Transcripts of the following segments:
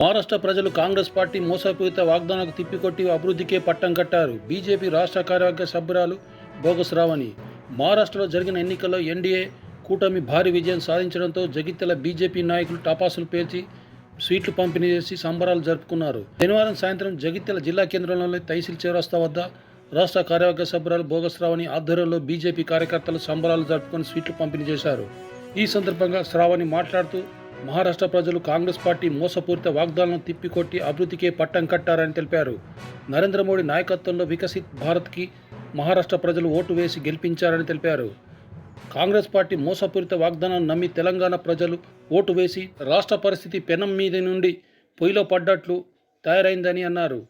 మహారాష్ట్ర ప్రజలు కాంగ్రెస్ పార్టీ మోసపూరిత వాగ్దానాలకు తిప్పికొట్టి అభివృద్ధికే పట్టం కట్టారు. బీజేపీ రాష్ట్ర కార్యవర్గ సభ్యురాలు బోగసురావని మహారాష్ట్రలో జరిగిన ఎన్నికల్లో ఎన్డీఏ కూటమి భారీ విజయం సాధించడంతో జగిత్యాల బీజేపీ నాయకులు టపాసులు పేల్చి స్వీట్లు పంపిణీ చేసి సంబరాలు జరుపుకున్నారు. శనివారం సాయంత్రం జగిత్యాల జిల్లా కేంద్రంలోని తహసీల్ చౌరస్తా వద్ద రాష్ట్ర కార్యవర్గ సభ్యురాలు బోగస్ రావణి ఆధ్వర్యంలో బీజేపీ కార్యకర్తలు సంబరాలు జరుపుకొని స్వీట్లు పంపిణీ చేశారు. ఈ సందర్భంగా శ్రావణి మాట్లాడుతూ మహారాష్ట్ర ప్రజలు కాంగ్రెస్ పార్టీ మోసపూరిత వాగ్దానాలను తిప్పికొట్టి అభివృద్ధికే పట్టం కట్టారని తెలిపారు. నరేంద్ర మోడీ నాయకత్వంలో వికసిత్ భారత్కి మహారాష్ట్ర ప్రజలు ఓటు వేసి గెలిపించారని తెలిపారు. కాంగ్రెస్ పార్టీ మోసపూరిత వాగ్దానాలను నమ్మి తెలంగాణ ప్రజలు ఓటు వేసి రాష్ట్ర పరిస్థితి పెనం మీద నుండి పొయ్యిలో పడ్డట్లు తయారైందని అన్నారు.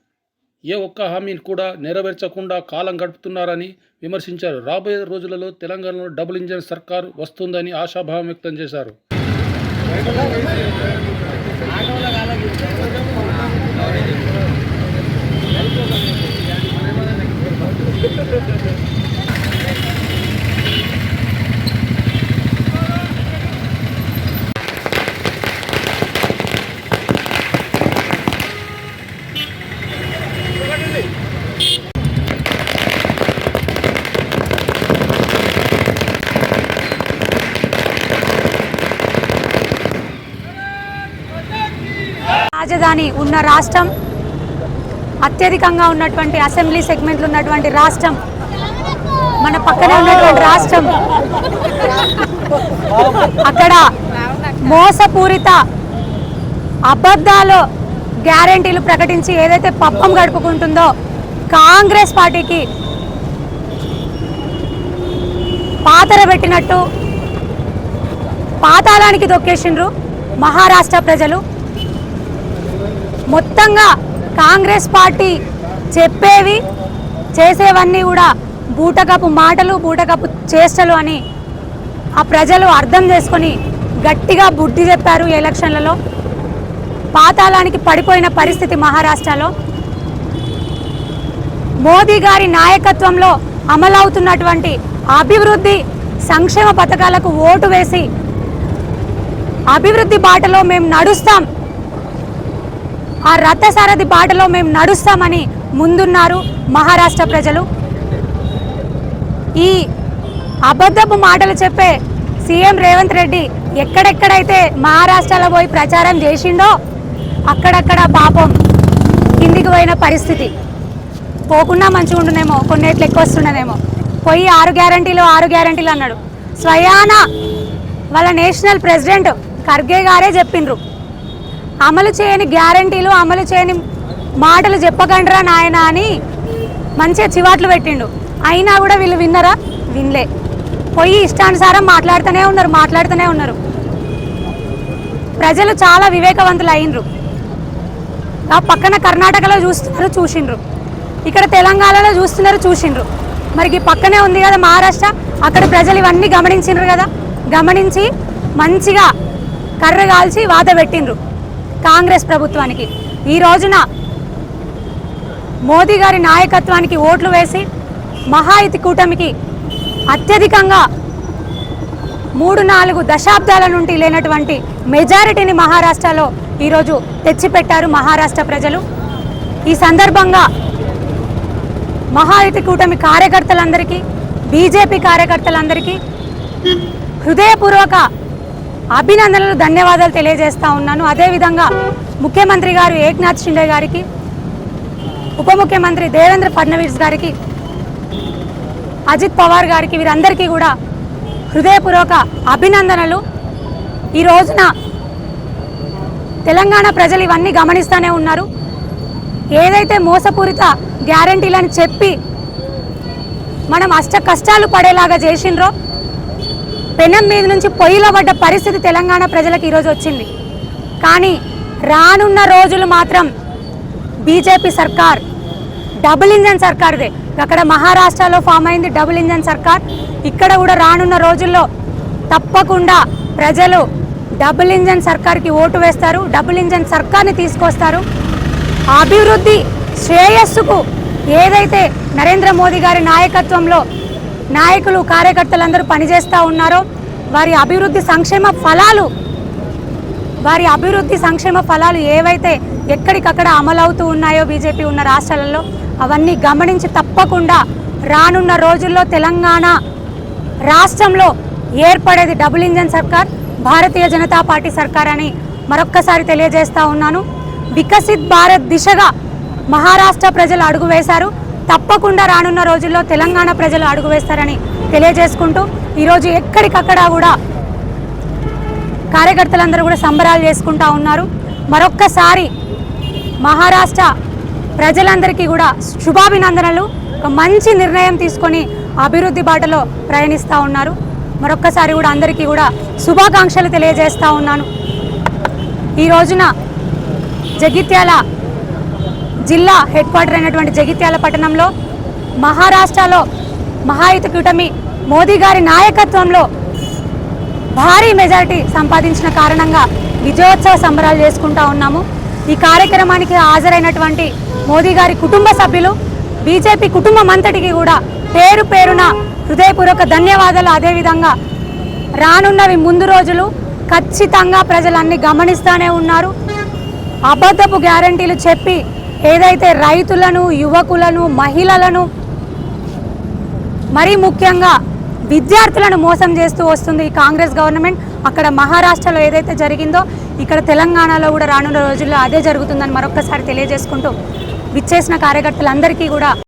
ఏ ఒక్క హామీని కూడా నెరవేర్చకుండా కాలం గడుపుతున్నారని విమర్శించారు. రాబోయే రోజులలో తెలంగాణలో డబుల్ ఇంజన్ సర్కారు వస్తుందని ఆశాభావం వ్యక్తం చేశారు. ఆటోలో కాలేదు రాజధాని ఉన్న రాష్ట్రం అత్యధికంగా ఉన్నటువంటి అసెంబ్లీ సెగ్మెంట్లు ఉన్నటువంటి రాష్ట్రం మన పక్కనే ఉన్నటువంటి రాష్ట్రం అక్కడ మోసపూరిత అబద్ధాలు గ్యారంటీలు ప్రకటించి ఏదైతే పప్పం గడుపుకుంటుందో కాంగ్రెస్ పార్టీకి పాతర పెట్టినట్టు పాతాళానికి దొక్కేసిండ్రు మహారాష్ట్ర ప్రజలు. మొత్తంగా కాంగ్రెస్ పార్టీ చెప్పేవి చేసేవన్నీ కూడా బూటకపు మాటలు బూటకపు చేష్టలు అని ఆ ప్రజలు అర్థం చేసుకొని గట్టిగా బుద్ధి చెప్పారు ఎలక్షన్లలో. పాతాళానికి పడిపోయిన పరిస్థితి మహారాష్ట్రలో. మోదీ గారి నాయకత్వంలో అమలవుతున్నటువంటి అభివృద్ధి సంక్షేమ పథకాలకు ఓటు వేసి అభివృద్ధి బాటలో మేము నడుస్తాం. ఆ రథసారథి బాటలో మేము నడుస్తామని ముందున్నారు మహారాష్ట్ర ప్రజలు. ఈ అబద్ధపు మాటలు చెప్పే సీఎం రేవంత్ రెడ్డి ఎక్కడెక్కడైతే మహారాష్ట్రలో పోయి ప్రచారం చేసిండో అక్కడక్కడ పాపం కిందికి పోయిన పరిస్థితి. పోకుండా మంచిగా ఉండునేమో కొన్నిట్లు ఎక్కువ వస్తుండనేమో. పోయి ఆరు గ్యారంటీలు ఆరు గ్యారంటీలు అన్నాడు. స్వయాన వాళ్ళ నేషనల్ ప్రెసిడెంట్ ఖర్గే గారే చెప్పిండ్రు. అమలు చేయని గ్యారంటీలు అమలు చేయని మాటలు చెప్పకండిరా నాయన అని మంచిగా చివాట్లు పెట్టిండు. అయినా కూడా వీళ్ళు విన్నరా? వినలే. పోయి ఇష్టానుసారం మాట్లాడుతూనే ఉన్నారు మాట్లాడుతూనే ఉన్నారు. ప్రజలు చాలా వివేకవంతులు అయినరు. ఆ పక్కన కర్ణాటకలో చూస్తున్నారు చూసిండ్రు. ఇక్కడ తెలంగాణలో చూస్తున్నారు చూసిండ్రు. మరి పక్కనే ఉంది కదా మహారాష్ట్ర. అక్కడ ప్రజలు ఇవన్నీ గమనించిండ్రు కదా. గమనించి మంచిగా కర్ర కాల్చి వాత పెట్టిండ్రు. కాంగ్రెస్ ప్రభుత్వానికి. ఈ రోజున మోదీ గారి నాయకత్వానికి ఓట్లు వేసి మహాయుతి కూటమికి అత్యధికంగా మూడు నాలుగు దశాబ్దాల నుండి లేనటువంటి మెజారిటీని మహారాష్ట్రలో ఈరోజు తెచ్చిపెట్టారు మహారాష్ట్ర ప్రజలు. ఈ సందర్భంగా మహాయుతి కూటమి కార్యకర్తలందరికీ బీజేపీ కార్యకర్తలందరికీ హృదయపూర్వక అభినందనలు ధన్యవాదాలు తెలియజేస్తూ ఉన్నాను. అదేవిధంగా ముఖ్యమంత్రి గారు ఏక్నాథ్ షిండే గారికి ఉప ముఖ్యమంత్రి దేవేంద్ర ఫడ్నవీస్ గారికి అజిత్ పవార్ గారికి వీరందరికీ కూడా హృదయపూర్వక అభినందనలు. ఈ రోజున తెలంగాణ ప్రజలు ఇవన్నీ గమనిస్తూనే ఉన్నారు. ఏదైతే మోసపూరిత గ్యారంటీలని చెప్పి మనం అష్ట కష్టాలు పడేలాగా చేసిండ్రో పెనం మీద నుంచి పొయ్యిలో పడ్డ పరిస్థితి తెలంగాణ ప్రజలకు ఈరోజు వచ్చింది. కానీ రానున్న రోజులు మాత్రం బీజేపీ సర్కార్ డబుల్ ఇంజన్ సర్కార్దే. అక్కడ మహారాష్ట్రలో ఫామ్ అయింది డబుల్ ఇంజన్ సర్కార్. ఇక్కడ కూడా రానున్న రోజుల్లో తప్పకుండా ప్రజలు డబుల్ ఇంజన్ సర్కార్కి ఓటు వేస్తారు డబుల్ ఇంజన్ సర్కార్ని తీసుకొస్తారు. అభివృద్ధి శ్రేయస్సుకు ఏదైతే నరేంద్ర మోదీ గారి నాయకత్వంలో నాయకులు కార్యకర్తలందరూ పనిచేస్తూ ఉన్నారో. వారి అభివృద్ధి సంక్షేమ ఫలాలు వారి అభివృద్ధి సంక్షేమ ఫలాలు ఏవైతే ఎక్కడికక్కడ అమలవుతూ ఉన్నాయో బీజేపీ ఉన్న రాష్ట్రాలలో అవన్నీ గమనించి తప్పకుండా రానున్న రోజుల్లో తెలంగాణ రాష్ట్రంలో ఏర్పడేది డబుల్ ఇంజన్ సర్కార్ భారతీయ జనతా పార్టీ సర్కార్ అని మరొక్కసారి తెలియజేస్తా ఉన్నాను. వికసిత్ భారత్ దిశగా మహారాష్ట్ర ప్రజలు అడుగు వేశారు. తప్పకుండా రానున్న రోజుల్లో తెలంగాణ ప్రజలు అడుగు వేస్తారని తెలియజేసుకుంటూ ఈరోజు ఎక్కడికక్కడ కూడా కార్యకర్తలందరూ కూడా సంబరాలు చేసుకుంటా ఉన్నారు. మరొక్కసారి మహారాష్ట్ర ప్రజలందరికీ కూడా శుభాభినందనలు. ఒక మంచి నిర్ణయం తీసుకొని అభివృద్ధి బాటలో ప్రయాణిస్తూ ఉన్నారు. మరొక్కసారి కూడా అందరికీ కూడా శుభాకాంక్షలు తెలియజేస్తూ ఉన్నాను. ఈ రోజున జగిత్యాల జిల్లా హెడ్ క్వార్టర్ అయినటువంటి జగిత్యాల పట్టణంలో మహారాష్ట్రలో మహాయుత కూటమి మోదీ గారి నాయకత్వంలో భారీ మెజారిటీ సంపాదించిన కారణంగా విజయోత్సవ సంబరాలు చేసుకుంటా ఉన్నాము. ఈ కార్యక్రమానికి హాజరైనటువంటి మోదీ గారి కుటుంబ సభ్యులు బీజేపీ కుటుంబం అంతటికి కూడా పేరు పేరున హృదయపూర్వక ధన్యవాదాలు. అదేవిధంగా రానున్నవి ముందు రోజులు ఖచ్చితంగా ప్రజలన్నీ గమనిస్తూనే ఉన్నారు. అబద్ధపు గ్యారంటీలు చెప్పి ఏదైతే రైతులను యువకులను మహిళలను మరీ ముఖ్యంగా విద్యార్థులను మోసం చేస్తూ వస్తుంది ఈ కాంగ్రెస్ గవర్నమెంట్ అక్కడ మహారాష్ట్రలో ఏదైతే జరిగిందో ఇక్కడ తెలంగాణలో కూడా రానున్న రోజుల్లో అదే జరుగుతుందని మరొక్కసారి తెలియజేసుకుంటూ విచ్చేసిన కార్యకర్తలందరికీ కూడా